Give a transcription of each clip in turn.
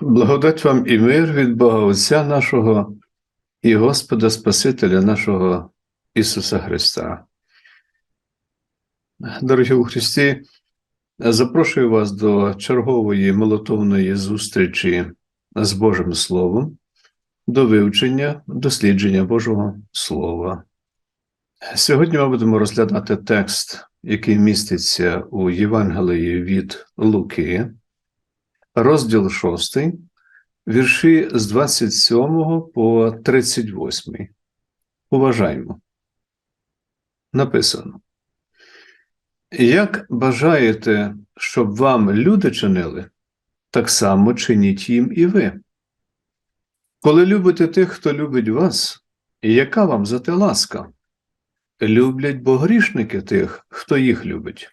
Благодать вам і мир від Бога Отця нашого і Господа Спасителя нашого Ісуса Христа. Дорогі у Христі, запрошую вас до чергової молотовної зустрічі з Божим Словом, до вивчення, дослідження Божого Слова. Сьогодні ми будемо розглядати текст, який міститься у Євангелії від Луки, розділ 6, вірші з 27 по 38. Уважаємо. Написано. Як бажаєте, щоб вам люди чинили, так само чиніть їм і ви. Коли любите тих, хто любить вас, яка вам за те ласка? Люблять бо грішники тих, хто їх любить.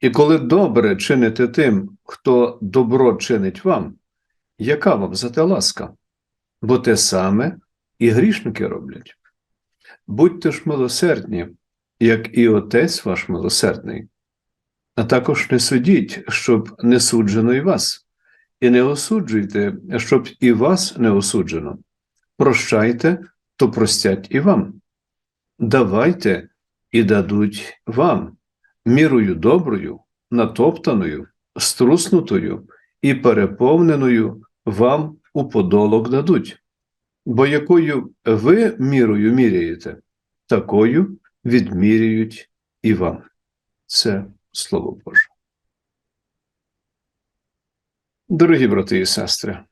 І коли добре чините тим, хто добро чинить вам, яка вам за те ласка? Бо те саме і грішники роблять. Будьте ж милосердні, як і Отець ваш милосердний. А також не судіть, щоб не суджено і вас, і не осуджуйте, щоб і вас не осуджено. Прощайте, то простять і вам. Давайте і дадуть вам мірою доброю, натоптаною, струснутою і переповненою вам у подолок дадуть. Бо якою ви мірою міряєте, такою відміряють і вам. Це Слово Боже. Дорогі брати і сестри,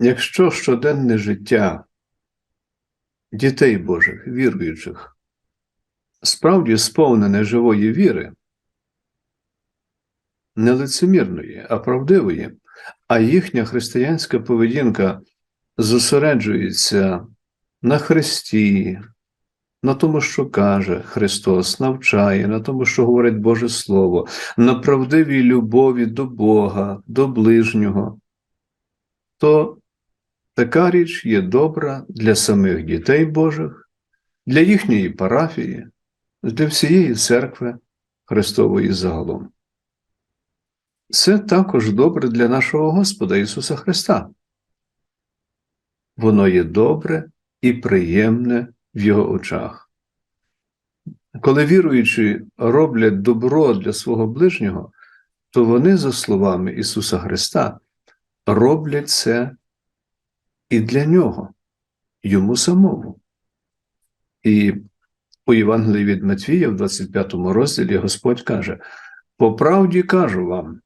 якщо щоденне життя дітей Божих, віруючих, справді сповнене живої віри, не лицемірної, а правдивої, а їхня християнська поведінка зосереджується на Христі, на тому, що каже Христос, навчає, на тому, що говорить Боже Слово, на правдивій любові до Бога, до ближнього, то така річ є добра для самих дітей Божих, для їхньої парафії, для всієї церкви Христової загалом. Це також добре для нашого Господа Ісуса Христа. Воно є добре і приємне в Його очах. Коли віруючі роблять добро для свого ближнього, то вони, за словами Ісуса Христа, роблять це і для Нього, Йому самому. І у Євангелії від Матвія, в 25 розділі, Господь каже: По правді кажу вам,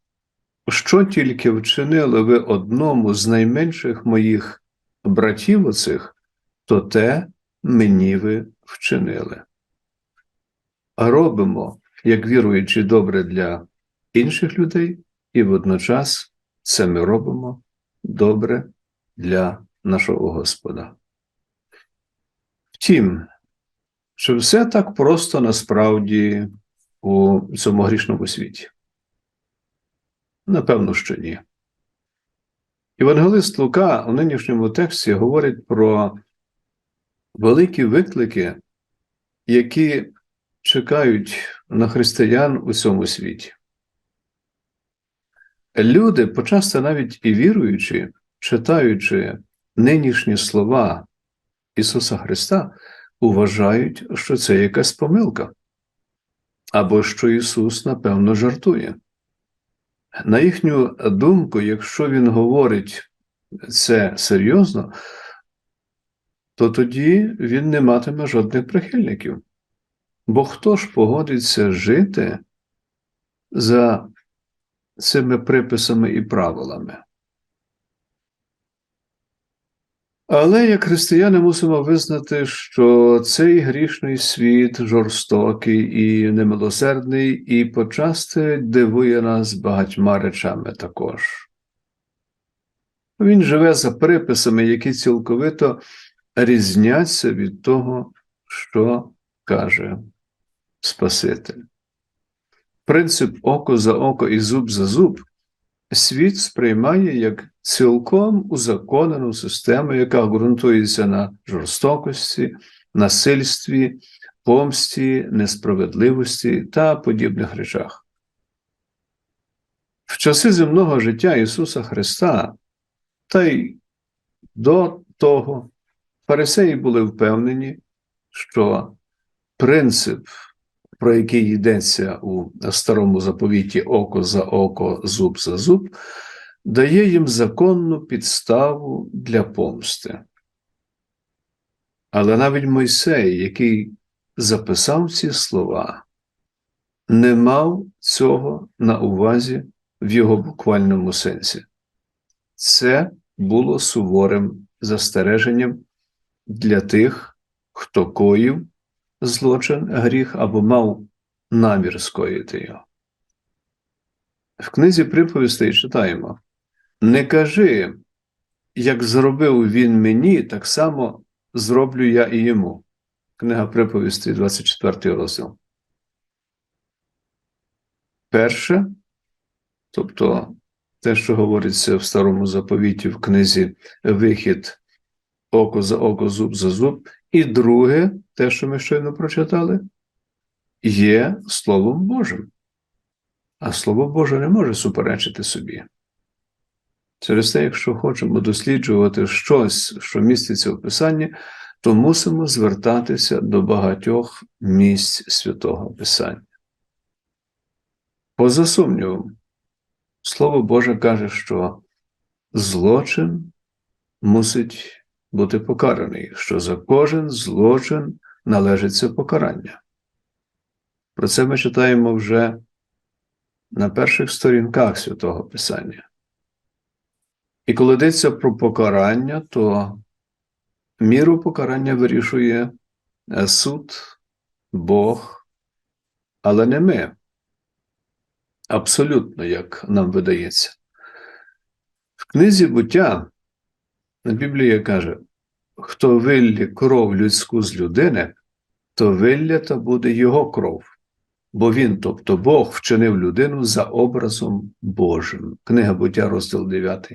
що тільки вчинили ви одному з найменших моїх братів оцих, то те мені ви вчинили. Робимо, як віруючи добре для інших людей, і водночас це ми робимо добре для нашого Господа. Втім, чи все так просто насправді у цьому грішному світі? Напевно, що ні. Євангелист Лука у нинішньому тексті говорить про великі виклики, які чекають на християн у цьому світі. Люди, почасто навіть і віруючи, читаючи нинішні слова Ісуса Христа, вважають, що це якась помилка, або що Ісус, напевно, жартує. На їхню думку, якщо Він говорить це серйозно, то тоді він не матиме жодних прихильників. Бо хто ж погодиться жити за цими приписами і правилами? Але як християни мусимо визнати, що цей грішний світ жорстокий і немилосердний, і почасти дивує нас багатьма речами також. Він живе за приписами, які цілковито різняться від того, що каже Спаситель. Принцип око за око і зуб за зуб світ сприймає як цілком узаконену систему, яка ґрунтується на жорстокості, насильстві, помсті, несправедливості та подібних речах. В часи земного життя Ісуса Христа, та й до того, фарисеї були впевнені, що принцип, про який йдеться у старому заповіті око за око, зуб за зуб, дає їм законну підставу для помсти. Але навіть Мойсей, який записав ці слова, не мав цього на увазі в його буквальному сенсі. Це було суворим застереженням для тих, хто коїв злочин, гріх або мав намір скоїти його. В книзі приповістей читаємо: Не кажи, як зробив він мені, так само зроблю я і йому. Книга приповістей, 24 розділ. Перше, тобто те, що говориться в старому заповіті в книзі Вихід око за око, зуб за зуб, і друге, те, що ми щойно прочитали, є Словом Божим. А Слово Боже не може суперечити собі. Через те, якщо хочемо досліджувати щось, що міститься в Писанні, то мусимо звертатися до багатьох місць святого Писання. Поза сумнівом, Слово Боже каже, що злочин мусить бути покараний, що за кожен злочин належиться покарання. Про це ми читаємо вже на перших сторінках святого Писання. І коли йдеться про покарання, то міру покарання вирішує е, суд, Бог, але не ми. Абсолютно, як нам видається. В книзі буття Біблія каже: хто виллє кров людську з людини, то виллята буде його кров, бо він, тобто Бог, вчинив людину за образом Божим. Книга буття, розділ 9.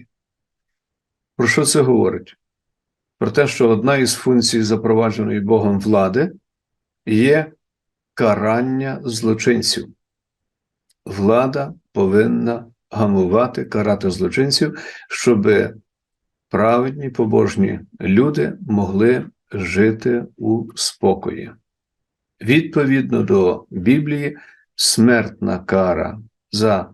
Про що це говорить? Про те, що одна із функцій запровадженої Богом влади є карання злочинців. Влада повинна гамувати, карати злочинців, щоб праведні побожні люди могли жити у спокої. Відповідно до Біблії, смертна кара за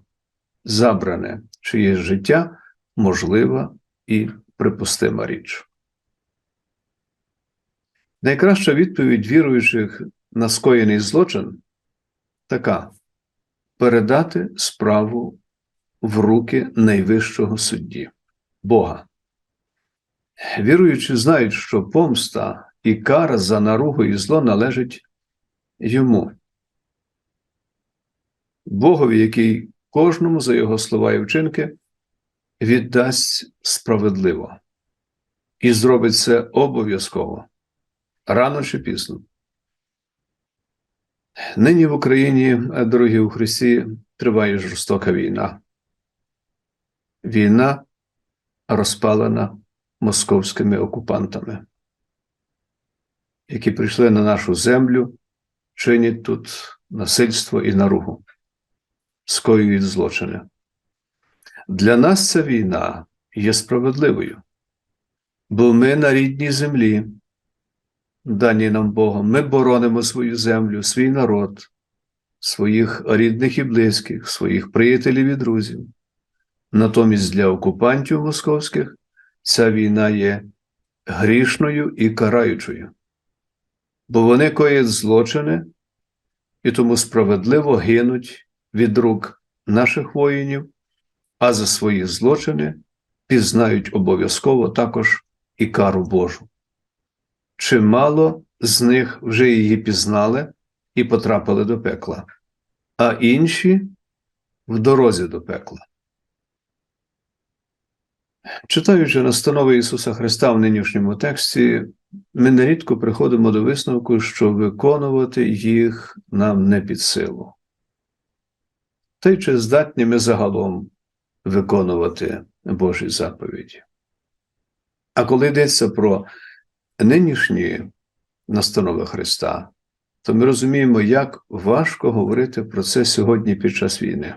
забране чиєсь життя можлива і припустима річ. Найкраща відповідь віруючих на скоєний злочин така: передати справу в руки найвищого судді Бога. Віруючі знають, що помста і кара за наругу і зло належить йому, Богові, який кожному за його слова і вчинки віддасть справедливо і зробить це обов'язково рано чи пізно. Нині в Україні, дорогі у Христі, триває жорстока війна. Війна розпалена московськими окупантами, які прийшли на нашу землю, чинять тут насильство і наругу, скоюють злочини. Для нас ця війна є справедливою, бо ми на рідній землі, дані нам Богом, ми боронимо свою землю, свій народ, своїх рідних і близьких, своїх приятелів і друзів. Натомість для окупантів московських ця війна є грішною і караючою, бо вони коять злочини і тому справедливо гинуть від рук наших воїнів, а за свої злочини пізнають обов'язково також і кару Божу. Чимало з них вже її пізнали і потрапили до пекла, а інші в дорозі до пекла. Читаючи настанови Ісуса Христа в нинішньому тексті, ми нерідко приходимо до висновку, що виконувати їх нам не під силу. Та й чи здатні ми загалом виконувати Божі заповіді. А коли йдеться про нинішні настанови Христа, то ми розуміємо, як важко говорити про це сьогодні під час війни.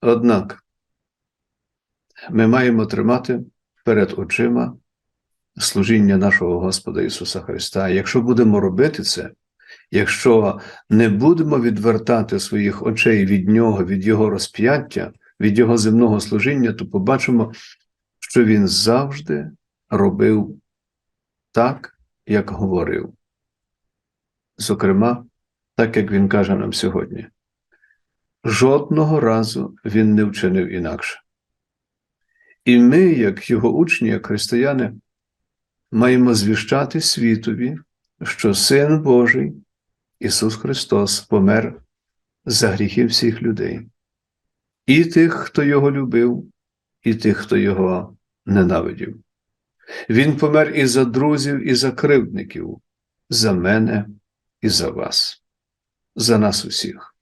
Однак ми маємо тримати перед очима служіння нашого Господа Ісуса Христа. Якщо будемо робити це, якщо не будемо відвертати своїх очей від Нього, від Його розп'яття, від Його земного служіння, то побачимо, що Він завжди робив так, як говорив. Зокрема, так як Він каже нам сьогодні. Жодного разу він не вчинив інакше. І ми, як його учні, як християни, маємо звіщати світові, що Син Божий, Ісус Христос, помер за гріхи всіх людей, і тих, хто Його любив, і тих, хто Його ненавидів. Він помер і за друзів, і за кривдників, за мене і за вас, за нас усіх.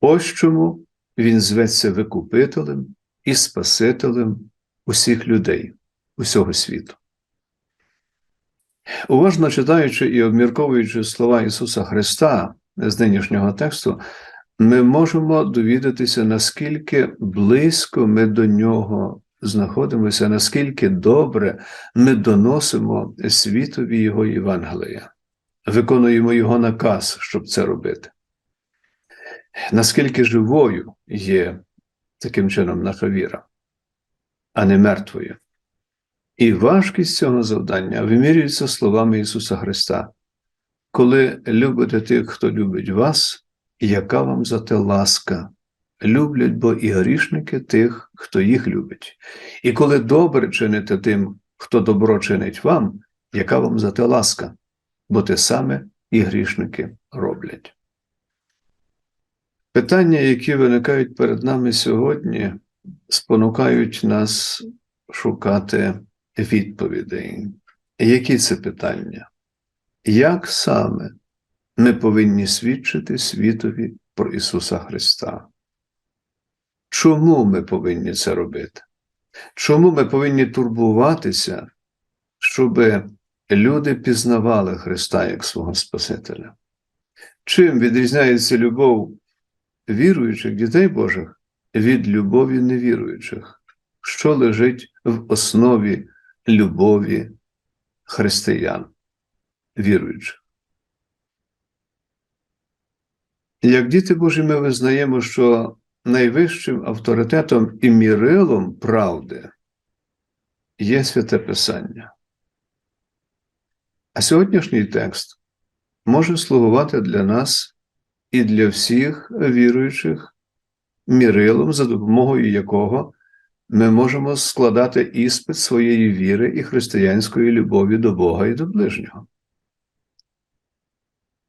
Ось чому він зветься Викупителем і Спасителем усіх людей, усього світу. Уважно читаючи і обмірковуючи слова Ісуса Христа з нинішнього тексту, ми можемо довідатися, наскільки близько ми до Нього знаходимося, наскільки добре ми доносимо світові Його Євангелія, виконуємо Його наказ, щоб це робити наскільки живою є таким чином наша віра, а не мертвою. І важкість цього завдання вимірюється словами Ісуса Христа. Коли любите тих, хто любить вас, яка вам за те ласка? Люблять бо і грішники тих, хто їх любить. І коли добре чините тим, хто добро чинить вам, яка вам за те ласка? Бо те саме і грішники роблять. Питання, які виникають перед нами сьогодні, спонукають нас шукати відповідей. Які це питання? Як саме ми повинні свідчити світові про Ісуса Христа? Чому ми повинні це робити? Чому ми повинні турбуватися, щоб люди пізнавали Христа як свого Спасителя? Чим відрізняється любов віруючих дітей Божих від любові невіруючих, що лежить в основі любові християн, віруючих. Як діти Божі, ми визнаємо, що найвищим авторитетом і мірилом правди є святе Писання. А сьогоднішній текст може слугувати для нас і для всіх віруючих мірилом, за допомогою якого ми можемо складати іспит своєї віри і християнської любові до Бога і до ближнього.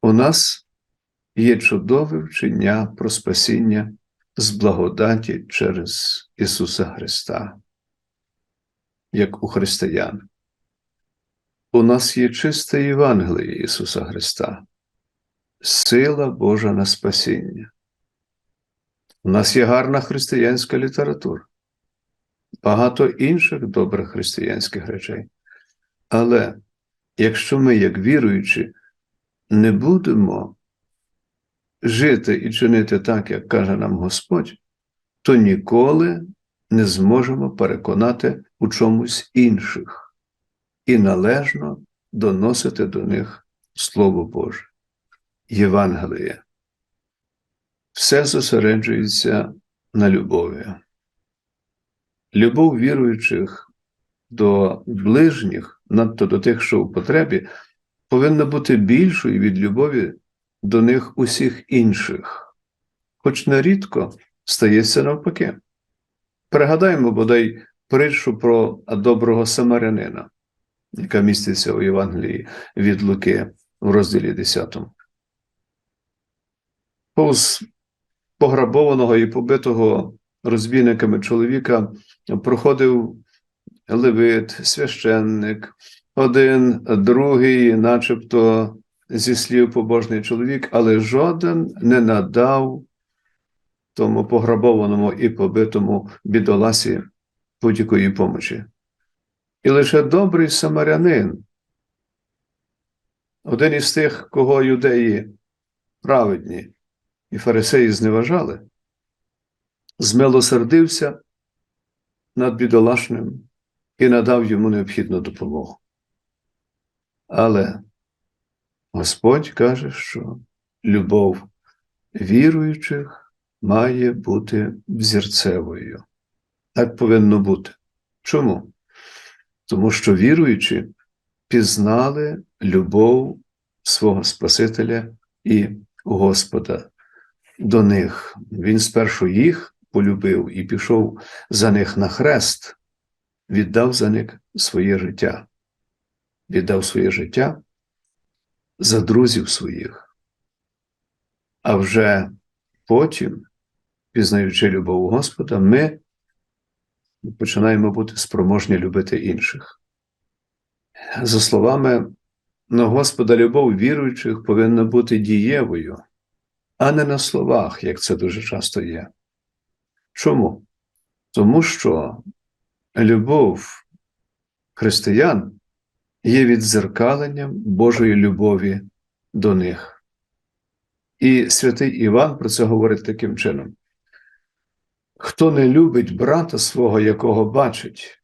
У нас є чудове вчення про спасіння з благодаті через Ісуса Христа, як у християн. У нас є чисте Євангеліє Ісуса Христа сила Божа на спасіння. У нас є гарна християнська література, багато інших добрих християнських речей. Але якщо ми, як віруючі, не будемо жити і чинити так, як каже нам Господь, то ніколи не зможемо переконати у чомусь інших і належно доносити до них Слово Боже. Євангелія. Все зосереджується на любові. Любов віруючих до ближніх, надто до тих, що в потребі, повинна бути більшою від любові до них усіх інших, хоч нерідко стається навпаки. Пригадаємо бодай притчу про доброго самарянина, яка міститься у Євангелії від Луки в розділі 10 повз пограбованого і побитого розбійниками чоловіка проходив левит, священник, один, другий, начебто зі слів побожний чоловік, але жоден не надав тому пограбованому і побитому бідоласі будь-якої помочі. І лише добрий самарянин, один із тих, кого юдеї праведні і фарисеї зневажали, змилосердився над бідолашним і надав йому необхідну допомогу. Але Господь каже, що любов віруючих має бути взірцевою. Так повинно бути. Чому? Тому що віруючі пізнали любов свого Спасителя і Господа до них. Він спершу їх полюбив і пішов за них на хрест, віддав за них своє життя, віддав своє життя за друзів своїх. А вже потім, пізнаючи любов Господа, ми починаємо бути спроможні любити інших. За словами но Господа, любов віруючих повинна бути дієвою, а не на словах, як це дуже часто є. Чому? Тому що любов християн є віддзеркаленням Божої любові до них. І святий Іван про це говорить таким чином: хто не любить брата свого, якого бачить,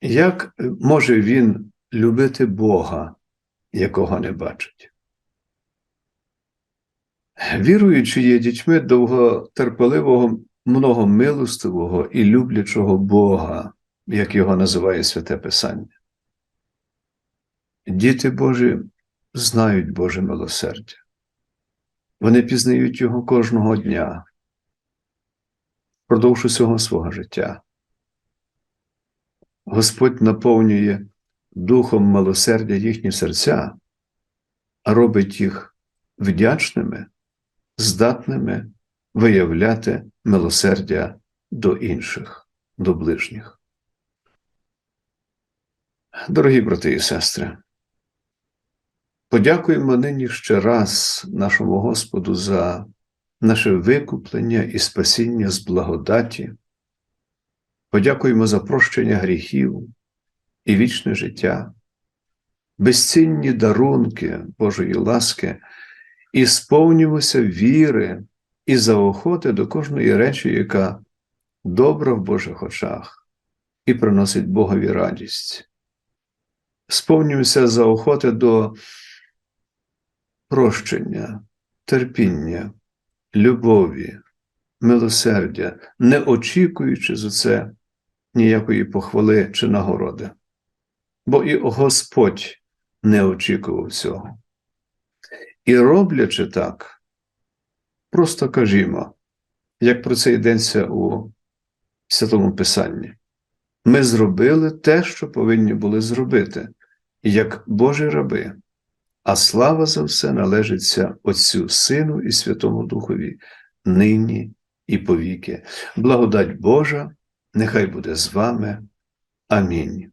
як може він любити Бога, якого не бачить? Віруючи є дітьми довготерпеливого, многомилостивого і люблячого Бога, як його називає Святе Писання. Діти Божі знають Боже милосердя. Вони пізнають його кожного дня, впродовж усього свого життя. Господь наповнює духом милосердя їхні серця, а робить їх вдячними, здатними виявляти милосердя до інших, до ближніх. Дорогі брати і сестри, подякуємо нині ще раз нашому Господу за наше викуплення і спасіння з благодаті. Подякуємо за прощення гріхів і вічне життя, безцінні дарунки Божої ласки, і сповнюємося віри і заохоти до кожної речі, яка добра в Божих очах і приносить Богові радість. Сповнюємося заохоти до прощення, терпіння, любові, милосердя, не очікуючи за це ніякої похвали чи нагороди. Бо і Господь не очікував цього. І роблячи так, просто кажімо, як про це йдеться у Святому Писанні. Ми зробили те, що повинні були зробити, як Божі раби, а слава за все належиться Отцю Сину і Святому Духові, нині і повіки. Благодать Божа, нехай буде з вами. Амінь.